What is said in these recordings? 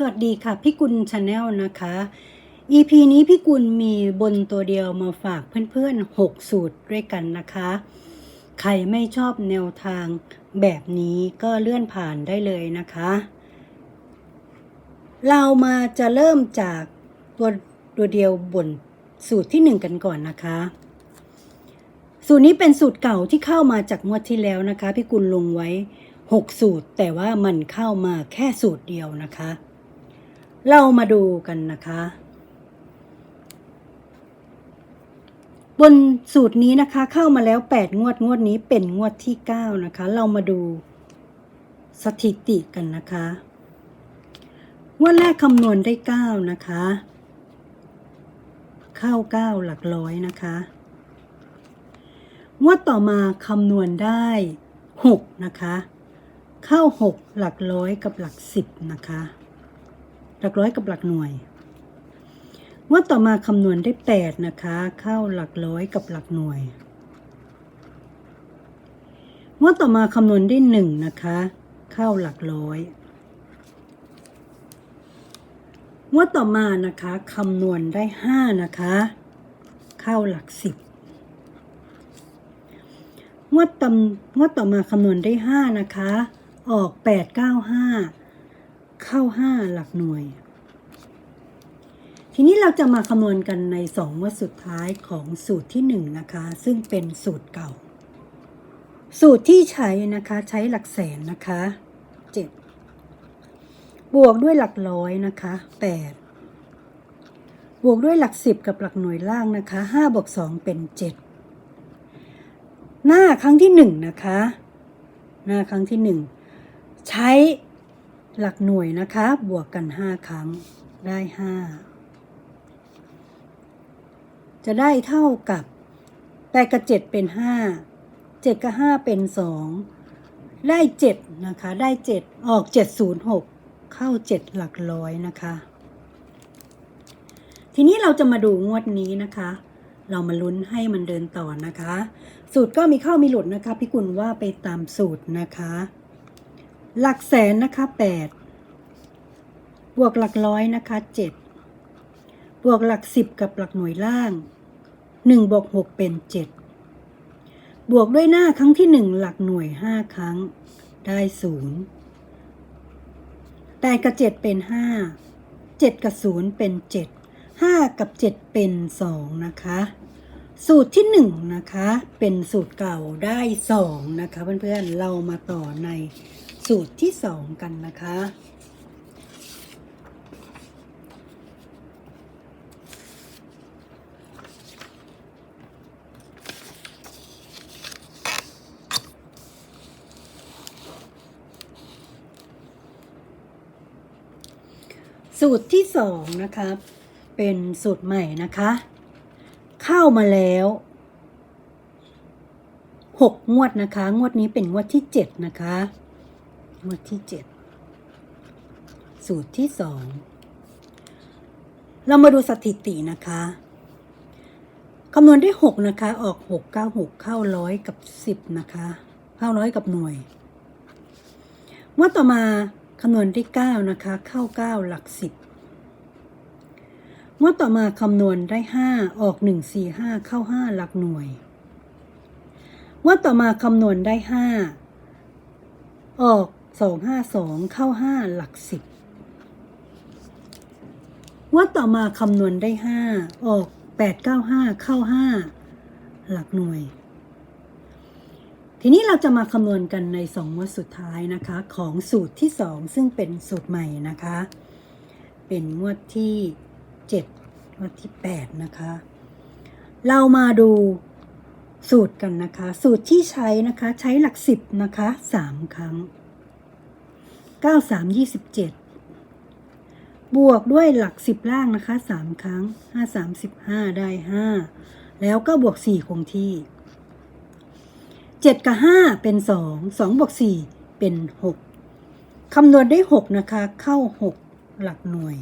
สวัสดีค่ะ พี่กุลชาแนลนะคะ EP นี้พี่กุลมีบนตัวเดียวมาฝากเพื่อนๆ 6 สูตรด้วยกันนะคะ ใครไม่ชอบแนวทางแบบนี้ก็เลื่อนผ่านได้เลยนะคะ เรามาจะเริ่มจากตัวตัวเดียวบนสูตรที่ 1 กันก่อนนะคะ สูตรนี้เป็นสูตรเก่าที่เข้ามาจากงวดที่แล้วนะคะ พี่กุลลงไว้ 6 สูตรแต่ว่ามันเข้ามาแค่สูตรเดียวนะคะ เรามาดูกันนะคะ บนสูตรนี้นะคะ เข้ามาแล้ว 8 งวดงวดนี้เป็นงวดที่ 9 นะคะ เรามาดูสถิติกันนะคะงวดแรกคำนวณได้ 9 นะคะ เข้า 9 หลักร้อยนะคะงวดต่อมาคำนวณได้ 6 นะคะ เข้า 6 หลักร้อยกับหลัก 10 นะคะ หลักร้อยกับหลักหน่วยงวดต่อมาคำนวณได้ 8 นะคะ เข้าหลักร้อยกับหลักหน่วยงวดต่อมาคำนวณได้ 1 นะคะ เข้าหลักร้อยงวดต่อมานะคะคำนวณได้ 5 นะคะ เข้าหลัก 10งวดต่ำงวดต่อมาคำนวณได้ 5 นะคะ ออก 8 9 5 เข้า5หลักหน่วย ทีนี้เราจะมาคำนวณกันใน2งวดสุดท้ายของสูตรที่1นะคะ ซึ่งเป็นสูตรเก่า สูตรที่ใช้นะคะใช้หลักแสนนะคะ7บวกด้วยหลักร้อยนะคะ8บวกด้วยหลัก10กับหลักหน่วยล่างนะคะ5บวก2เป็น7หน้าครั้งที่หนึ่งนะคะ หน้าครั้งที่หนึ่งใช้ หลักหน่วยนะคะ บวกกันห้าครั้งได้ห้าจะได้เท่ากับแปดกับเจ็ดเป็นห้าเจ็ดกับห้าเป็นสองได้เจ็ดนะคะ ได้เจ็ดออกเจ็ดศูนย์หกเข้าเจ็ดหลักร้อยนะคะ ทีนี้เราจะมาดูงวดนี้นะคะ เรามาลุ้นให้มันเดินต่อนะคะ สูตรก็มีเข้ามีหลุดนะคะ พี่กุลว่าไปตามสูตรนะคะ หลักแสนนะคะแปดบวกหลักร้อยนะคะเจ็ดบวกหลักสิบกับหลักหน่วยล่างหนึ่งบวกหกเป็นเจ็ดบวกด้วยหน้าครั้งที่หนึ่งหลักหน่วยห้าครั้ง ได้ศูนย์แปดกับเจ็ดเป็นห้าเจ็ดกับศูนย์เป็นเจ็ดห้ากับเจ็ดเป็นสองนะคะสูตรที่หนึ่งนะคะ เป็นสูตรเก่าได้สองนะคะ เพื่อนๆ เรามาต่อใน สูตรที่สองกันนะคะ สูตรที่สองนะคะเป็นสูตรใหม่นะคะ เข้ามาแล้วหกงวดนะคะ งวดนี้เป็นงวดที่เจ็ดนะคะ งวดที่เจ็ดสูตรที่สองเรามาดูสถิตินะคะ คำนวณได้หกนะคะ ออกหกเก้าหกเข้าร้อยกับสิบนะคะ เข้าร้อยกับหน่วยงวดต่อมาคำนวณได้เก้านะคะ เข้าเก้าหลักสิบงวดต่อมาคำนวณได้ห้าออกหนึ่งสี่ห้าเข้าห้าหลักหน่วยงวดต่อมาคำนวณได้ห้าออก สองห้าสองเข้าห้าหลักสิบงวดต่อมาคำนวณได้ห้าออกแปดเก้าห้าเข้าห้าหลักหน่วย ทีนี้เราจะมาคำนวณกันในสองงวดสุดท้ายนะคะ ของสูตรที่สองซึ่งเป็นสูตรใหม่นะคะ เป็นงวดที่7วันที่8นะคะ เรามาดูสูตรกันนะคะ สูตรที่ใช้นะคะใช้หลัก10นะคะ3ครั้ง 9 3 27 บวกด้วยหลัก 10 ล่างนะคะ 3 ครั้ง 5 35 ได้ 5 แล้วก็บวก 4 คงที่ 7 กับ 5 เป็น 2 2 บวก 4 เป็น 6 คำนวณได้ 6 นะคะ เข้า 6 หลักหน่วย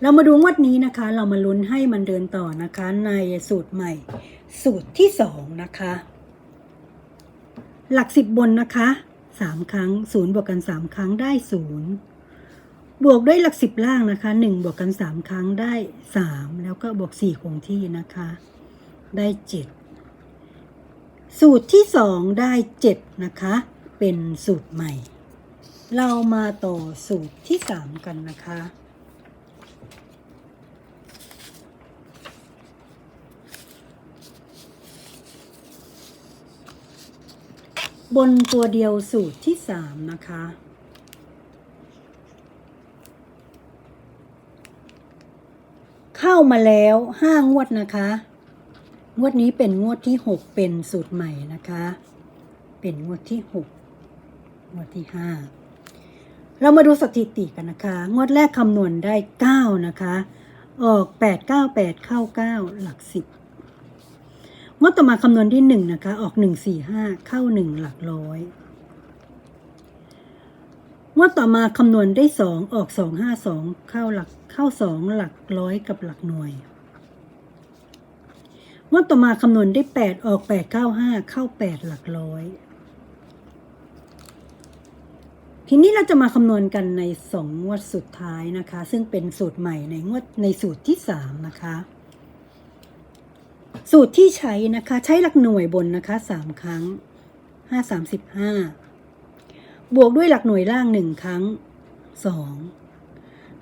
เรามาดูงวดนี้นะคะ เรามาลุ้นให้มันเดินต่อนะคะ ในสูตรใหม่ สูตรที่สองนะคะหลักสิบบนนะคะ สามครั้งศูนย์บวกกันสามครั้งได้ศูนย์บวกด้วยหลักสิบล่างนะคะหนึ่งบวกกันสามครั้งได้สามแล้วก็บวกสี่คงที่นะคะ ได้เจ็ดสูตรที่สองได้เจ็ดนะคะ เป็นสูตรใหม่ เรามาต่อสูตรที่สามกันนะคะ บนตัวเดียวสูตรที่สามนะคะ เข้ามาแล้วห้างวดนะคะ งวดนี้เป็นงวดที่หกเป็นสูตรใหม่นะคะ เป็นงวดที่หกงวดที่ห้าเรามาดูสถิติกันนะคะ งวดแรกคำนวณได้เก้านะคะ ออกแปดเก้าแปดเข้าเก้าหลักสิบ งวดต่อมาคำนวณที่หนึ่งนะคะ ออกหนึ่งสี่ห้าเข้าหนึ่งหลักร้อยงวดต่อมาคำนวณได้สองออกสองห้าสองเข้าหลักเข้าสองหลักร้อยกับหลักหน่วยงวดต่อมาคำนวณได้แปดออกแปดเข้าห้าเข้าแปดหลักร้อยทีนี้เราจะมาคำนวณกันในสองงวดสุดท้ายนะคะ ซึ่งเป็นสูตรใหม่ในงวดในสูตรที่สามนะคะ สูตรที่ใช้นะคะ ใช้หลักหน่วยบนนะคะสามครั้งห้าสามสิบห้าบวกด้วยหลักหน่วยล่างหนึ่งครั้งสอง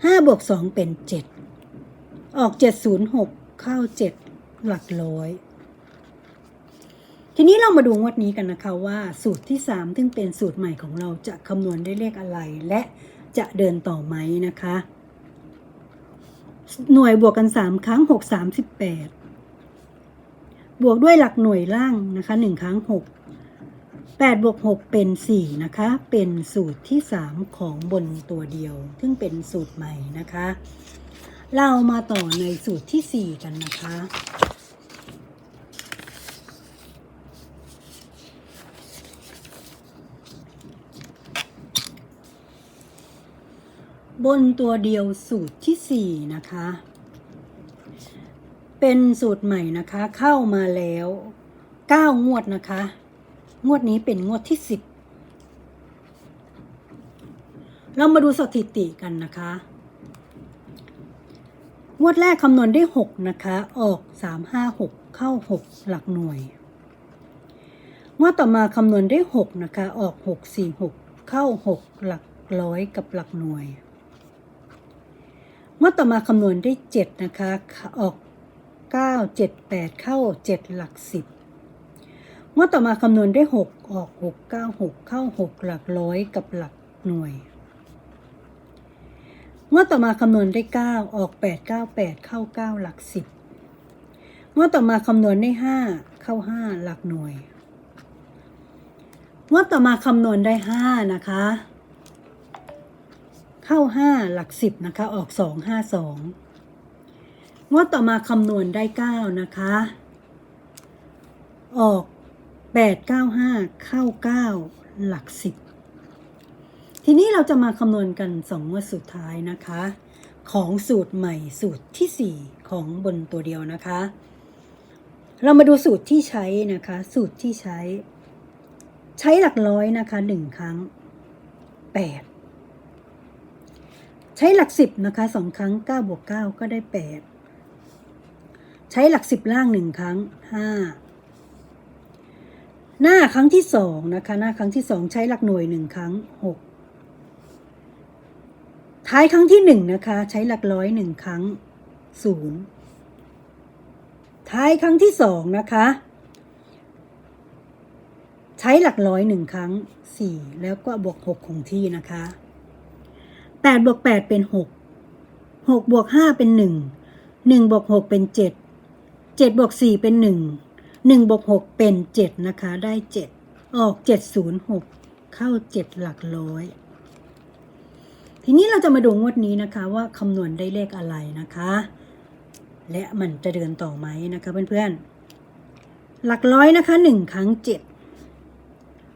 ห้าบวกสองเป็นเจ็ดออกเจ็ดศูนย์หกเข้าเจ็ดหลักร้อยทีนี้เรามาดูงวดนี้กันนะคะว่าสูตรที่สามซึ่งเป็นสูตรใหม่ของเราจะคำนวณได้เลขอะไร และจะเดินต่อไหมนะคะ หน่วยบวกกันสามครั้งหกสามสิ บวกด้วยหลักหน่วยล่างนะคะหนึ่งครั้งหกแปดบวกหกเป็นสี่นะคะ เป็นสูตรที่สามของบนตัวเดียว ซึ่งเป็นสูตรใหม่นะคะ เรามาต่อในสูตรที่สี่กันนะคะบนตัวเดียวสูตรที่สี่นะคะ เป็นสูตรใหม่นะคะ เข้ามาแล้วเก้างวดนะคะ งวดนี้เป็นงวดที่สิบเรามาดูสถิติกันนะคะ งวดแรกคำนวณได้หกนะคะ ออกสามห้าหกเข้าหกหลักหน่วยงวดต่อมาคำนวณได้หกนะคะ ออกหกสี่หกเข้าหกหลักร้อยกับหลักหน่วยงวดต่อมาคำนวณได้เจ็ดนะคะ ออก เก้าเข้าเจ็ดหลักสิบงวดต่อมาคำนวณได้หกออกหกเก้าหกเข้าหกหลักร้อยกับหลักหน่วยงวดต่อมาคำนวณได้เก้าออกแปดเข้าเก้าหลักสิบงวดต่อมาคำนวณได้ห้าเข้าห้าหลักหน่วยงวดต่อมาคำนวณได้ห้านะคะ เข้าห้าหลักสิบนะคะ ออกสองห้าสอ งวดต่อมาคำนวณได้เก้านะคะ ออกแปดเก้าห้าเข้าเก้าหลักสิบทีนี้เราจะมาคำนวณกันสองวดสุดท้ายนะคะ ของสูตรใหม่สูตรที่สี่ของบนตัวเดียวนะคะ เรามาดูสูตรที่ใช้นะคะ สูตรที่ใช้ ใช้หลักร้อยนะคะหนึ่งครั้งแปดใช้หลักสิบนะคะสองครั้งเก้าบวกเก้าก็ได้แปด ใช้หลักสิบล่างหนึ่งครั้งห้าหน้าครั้งที่สองนะคะ หน้าครั้งที่สองใช้หลักหน่วยหนึ่งครั้งหกท้ายครั้งที่หนึ่งนะคะ ใช้หลักร้อยหนึ่งครั้งศูนย์ท้ายครั้งที่สองนะคะ ใช้หลักร้อยหนึ่งครั้งสี่แล้วก็บวกหกคงที่นะคะแปดบวกแปดเป็นหกหกบวกห้าเป็นหนึ่งหนึ่งบวกหกเป็นเจ็ด เจ็ดบวกสี่เป็นหนึ่งหนึ่งบวกหกเป็นเจ็ดนะคะ ได้เจ็ดออกเจ็ดศูนย์หกเข้าเจ็ดหลักร้อย ทีนี้เราจะมาดูงวดนี้นะคะว่าคำนวณได้เลขอะไรนะคะ และมันจะเดินต่อไหมนะคะเพื่อนๆ หลักร้อยนะคะหนึ่งครั้งเจ็ด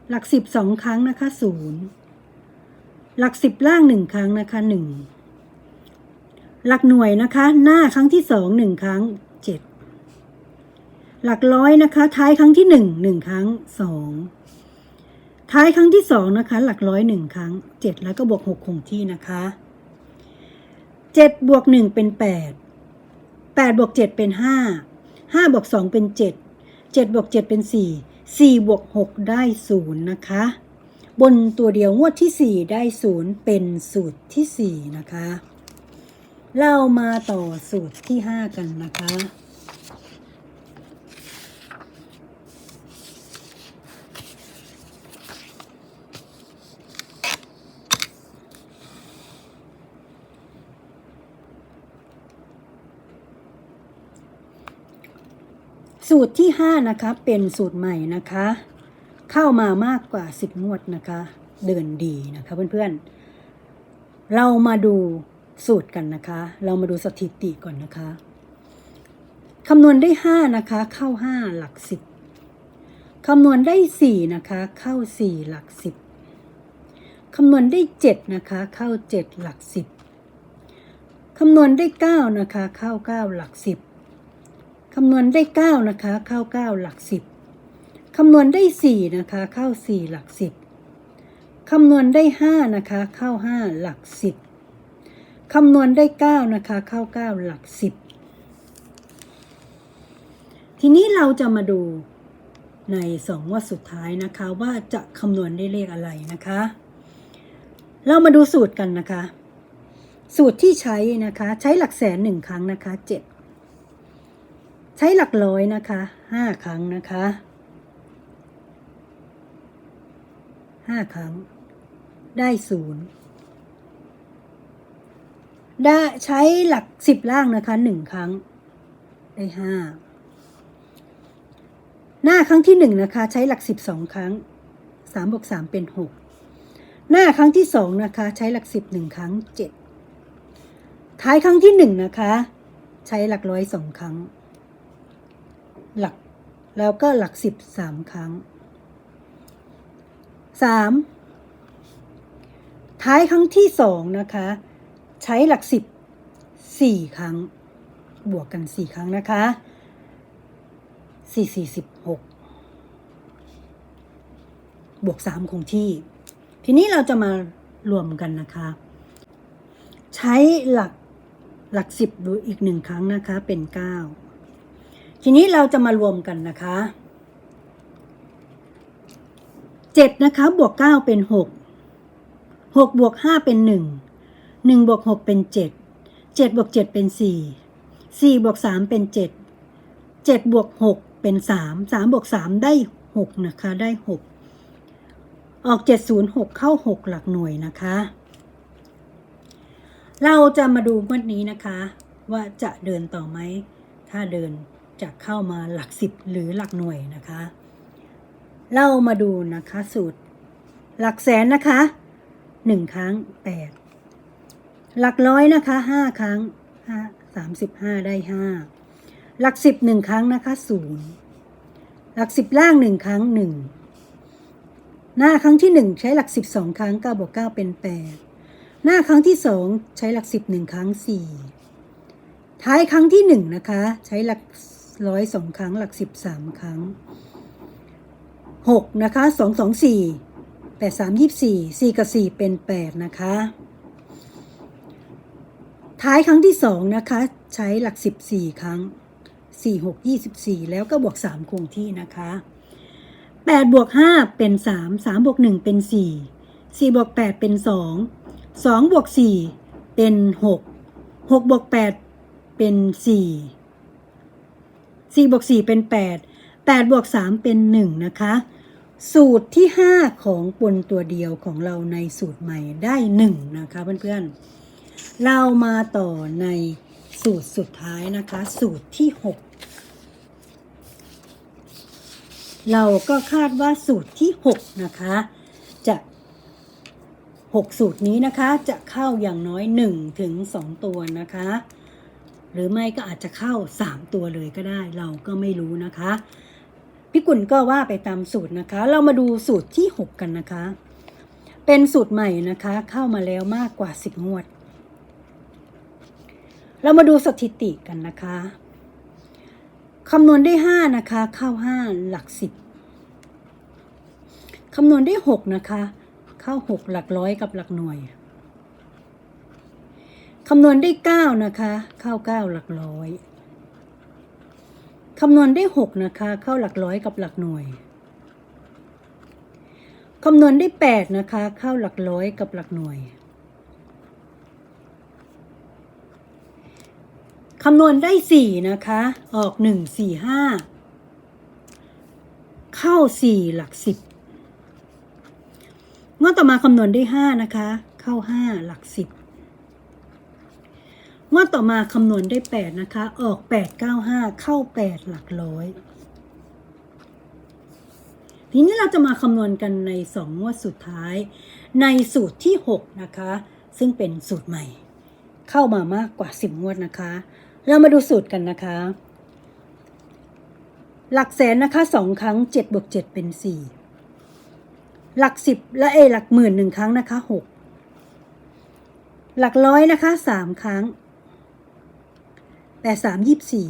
หลักสิบสองครั้งนะคะศูนย์หลักสิบล่างหนึ่งครั้งนะคะหนึ่งหลักหน่วยนะคะ หน้าครั้งที่สองหนึ่งครั้งเจ็ด หลักร้อยนะคะ ท้ายครั้งที่หนึ่งหนึ่งครั้งสองท้ายครั้งที่สองนะคะ หลักร้อยหนึ่งครั้งเจ็ดแล้วก็บวกหกคงที่นะคะเจ็ดบวกหนึ่งเป็นแปดแปดบวกเจ็ดเป็นห้าห้าบวกสองเป็นเจ็ดเจ็ดบวกเจ็ดเป็นสี่สี่บวกหกได้ศูนย์นะคะ บนตัวเดียวงวดที่สี่ได้ศูนย์เป็นสูตรที่สี่นะคะ เรามาต่อสูตรที่ห้ากันนะคะ สูตรที่ห้านะคะ เป็นสูตรใหม่นะคะ เข้ามามากกว่าสิบงวดนะคะ เดินดีนะคะเพื่อนๆ เรามาดูสูตรกันนะคะ เรามาดูสถิติก่อนนะคะคำนวณได้ห้านะคะ เข้าห้าหลักสิบคำนวณได้สี่นะคะ เข้าสี่หลักสิบคำนวณได้เจ็ดนะคะ เข้าเจ็ดหลักสิบคำนวณได้เก้านะคะ เข้าเก้าหลักสิบ คำนวณได้เก้านะคะ เข้าเก้าหลักสิบคำนวณได้สี่นะคะ เข้าสี่หลักสิบคำนวณได้ห้านะคะ เข้าห้าหลักสิบคำนวณได้เก้านะคะ เข้าเก้าหลักสิบทีนี้เราจะมาดูในสองงวดสุดท้ายนะคะว่าจะคำนวณได้เลขอะไรนะคะ เรามาดูสูตรกันนะคะ สูตรที่ใช้นะคะ ใช้หลักแสนหนึ่งครั้งนะคะเจ็ด ใช้หลักร้อยนะคะห้าครั้งนะคะห้าครั้ง ได้ศูนย์ได้ใช้หลักสิบล่างนะคะหนึ่งครั้ง ได้ห้าหน้าครั้งที่หนึ่งนะคะ ใช้หลักสิบสองครั้งสามบวกสามเป็นหกหน้าครั้งที่สองนะคะ ใช้หลักสิบหนึ่งครั้งเจ็ดท้ายครั้งที่หนึ่งนะคะ ใช้หลักร้อยสองครั้ง หลัก แล้วก็หลักสิบสามครั้งสามท้ายครั้งที่สองนะคะ ใช้หลักสิบสี่ครั้ง บวกกันสี่ครั้งนะคะสี่สี่สิบหกบวกสามคงที่ ทีนี้เราจะมารวมกันนะคะ ใช้หลักหลักสิบดูอีกหนึ่งครั้งนะคะเป็นเก้า ทีนี้เราจะมารวมกันนะคะเจ็ดนะคะบวกเก้าเป็นหกหกบวกห้าเป็นหนึ่งหนึ่งบวกหกเป็นเจ็ดเจ็ดบวกเจ็ดเป็นสี่สี่บวกสามเป็นเจ็ดเจ็ดบวกหกเป็นสามสามบวกสามได้หกนะคะได้หกออกเจ็ดศูนย์หกเข้าหกหลักหน่วยนะคะ เราจะมาดูงวดนี้นะคะ ว่าจะเดินต่อไหม ถ้าเดิน จะเข้ามาหลักสิบหรือหลักหน่วยนะคะเรามาดูนะคะสูตร หลักแสนนะคะหนึ่งครั้งแปดหลักร้อยนะคะห้าครั้งห้าสามสิบห้าได้ห้าหลักสิบหนึ่งครั้งนะคะศูนย์หลักสิบล่างหนึ่งครั้งหนึ่งหน้าครั้งที่หนึ่งใช้หลักสิบสองครั้งเก้าบวกเก้าเป็นแปดหน้าครั้งที่สองใช้หลักสิบหนึ่งครั้งสี่ท้ายครั้งที่หนึ่งนะคะ ใช้หลัก ร้อยสองครั้ง หลักสิบสามครั้งหกนะคะสองสองสี่แปดสามยี่สี่สี่กับสี่เป็นแปดนะคะ ท้ายครั้งที่สองนะคะ ใช้หลักสิบสี่ครั้งสี่หกยี่สิบสี่แล้วก็บวกสามคงที่นะคะแปดบวกห้าเป็นสามสามบวกหนึ่งเป็นสี่สี่บวกแปดเป็นสองสองบวกสี่เป็นหกหกบวกแปดเป็นสี่ สี่บวกสี่เป็นแปดแปดบวกสามเป็นหนึ่งนะคะ สูตรที่ห้าของปนตัวเดียวของเราในสูตรใหม่ได้หนึ่งนะคะเพื่อนๆ เรามาต่อในสูตรสุดท้ายนะคะ สูตรที่หกเราก็คาดว่าสูตรที่หกนะคะ จะหกสูตรนี้นะคะจะเข้าอย่างน้อยหนึ่งถึงสองตัวนะคะ หรือไม่ก็อาจจะเข้าสามตัวเลยก็ได้เราก็ไม่รู้นะคะพี่กุลก็ว่าไปตามสูตรนะคะ เรามาดูสูตรที่ 6 กันนะคะ เป็นสูตรใหม่นะคะ เข้ามาแล้วมากกว่า 10งวด เรามาดูสถิติกันนะคะคำนวณได้ 5 นะคะ เข้า 5 หลัก 10คำนวณได้หกนะคะ เข้าหกหลักร้อยกับหลักหน่วย คำนวณได้เก้านะคะ เข้าเก้าหลักร้อยคำนวณได้หกนะคะ เข้าหลักร้อยกับหลักหน่วยคำนวณได้แปดนะคะ เข้าหลักร้อยกับหลักหน่วยคำนวณได้สี่นะคะ ออกหนึ่งสี่ห้าเข้าสี่หลักสิบงวดต่อมาคำนวณได้ห้านะคะ เข้าห้าหลักสิบ งวดต่อมาคำนวณได้แปดนะคะ ออกแปดเก้าห้าเข้าแปดหลักร้อย ทีนี้เราจะมาคำนวณกันในสองงวดสุดท้าย ในสูตรที่หกนะคะ ซึ่งเป็นสูตรใหม่ เข้ามามากกว่าสิบงวดนะคะ เรามาดูสูตรกันนะคะ หลักแสนนะคะสองครั้งเจ็ดบวกเจ็ดเป็นสี่หลักสิบและเอหลักหมื่นหนึ่งครั้งนะคะหกหลักร้อยนะคะสามครั้ง แปดสามยี่สี่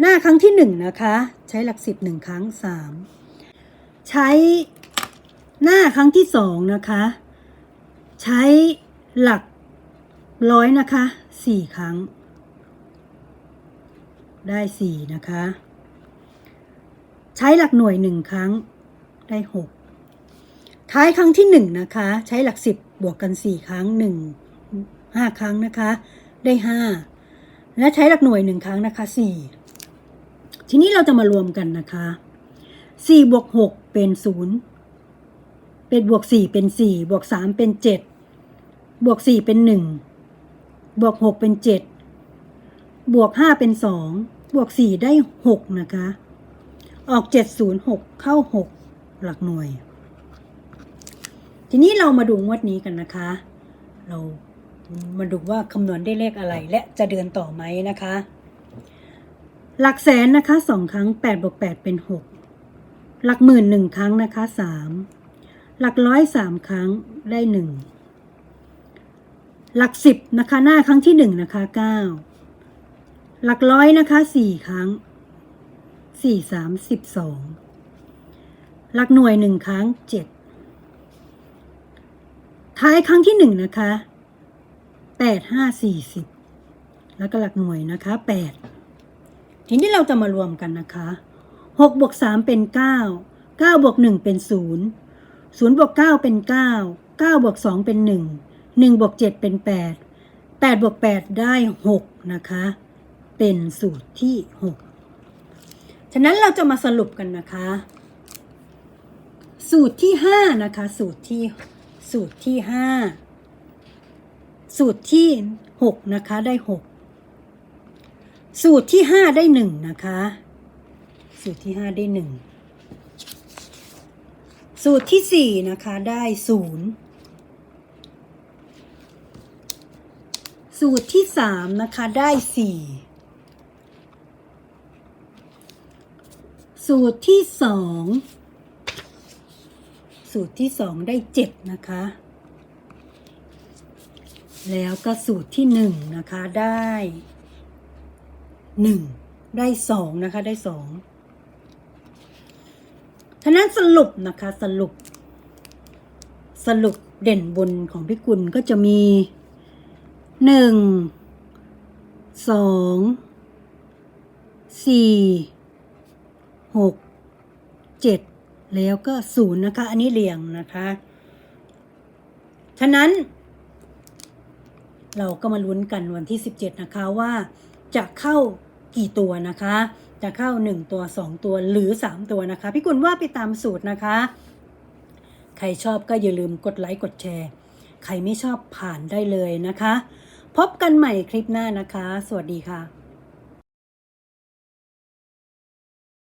หน้าครั้งที่หนึ่งนะคะ ใช้หลักสิบหนึ่งครั้งสามใช้หน้าครั้งที่สองนะคะ ใช้หลักร้อยนะคะสี่ครั้ง ได้สี่นะคะ ใช้หลักหน่วยหนึ่งครั้งได้หกท้ายครั้งที่หนึ่งนะคะ ใช้หลักสิบบวกกันสี่ครั้งหนึ่งห้าครั้งนะคะ ได้ห้าและใช้หลักหน่วยหนึ่งครั้งนะคะสี่ทีนี้เราจะมารวมกันนะคะสี่บวกหกเป็นศูนย์เป็นบวกสี่เป็นสี่บวกสามเป็นเจ็ดบวกสี่เป็นหนึ่งบวกหกเป็นเจ็ดบวกห้าเป็นสองบวกสี่ได้หกนะคะ ออกเจ็ดศูนย์หกเข้าหกหลักหน่วย ทีนี้เรามาดูงวดนี้กันนะคะ เรา มาดูว่าคำนวณได้เลขอะไรและจะเดินต่อไหมนะคะ หลักแสนนะคะสองครั้งแปดบวกแปดเป็นหกหลักหมื่นหนึ่งครั้งนะคะสามหลักร้อยสามครั้งได้หนึ่งหลักสิบนะคะหน้าครั้งที่หนึ่งนะคะเก้าหลักร้อยนะคะสี่ครั้งสี่สามสิบสองหลักหน่วยหนึ่งครั้งเจ็ดท้ายครั้งที่หนึ่งนะคะ แปดห้าสี่สิบแล้วก็หลักหน่วยนะคะแปดทีนี้เราจะมารวมกันนะคะหกบวกสามเป็นเก้าเก้าบวกหนึ่งเป็นศูนย์ศูนย์บวกเก้าเป็นเก้าเก้าบวกสองเป็นหนึ่งหนึ่งบวกเจ็ดเป็นแปดแปดบวกแปดได้หกนะคะ เป็นสูตรที่หกฉะนั้นเราจะมาสรุปกันนะคะ สูตรที่ห้านะคะ สูตรที่สูตรที่ห้า สูตรที่หกนะคะได้หกสูตรที่ห้าได้หนึ่งนะคะ สูตรที่ห้าได้หนึ่งสูตรที่สี่นะคะได้ศูนย์สูตรที่สามนะคะได้สี่สูตรที่สองสูตรที่สองได้เจ็ดนะคะ แล้วก็สูตรที่หนึ่งนะคะได้หนึ่งได้สองนะคะได้สองฉะนั้นสรุปนะคะสรุป สรุปเด่นบนของพี่กุลก็จะมีหนึ่งสองสี่หกเจ็ดแล้วก็ศูนย์นะคะ อันนี้เรียงนะคะ ฉะนั้น เราก็มาลุ้นกันวันที่ 17 นะคะว่าจะเข้ากี่ตัวนะคะ จะเข้า 1 ตัว 2 ตัวหรือ 3 ตัวนะคะ พี่กุลว่าไปตามสูตรนะคะ ใครชอบก็อย่าลืมกดไลค์กดแชร์ ใครไม่ชอบผ่านได้เลยนะคะ พบกันใหม่คลิปหน้านะคะ สวัสดีค่ะ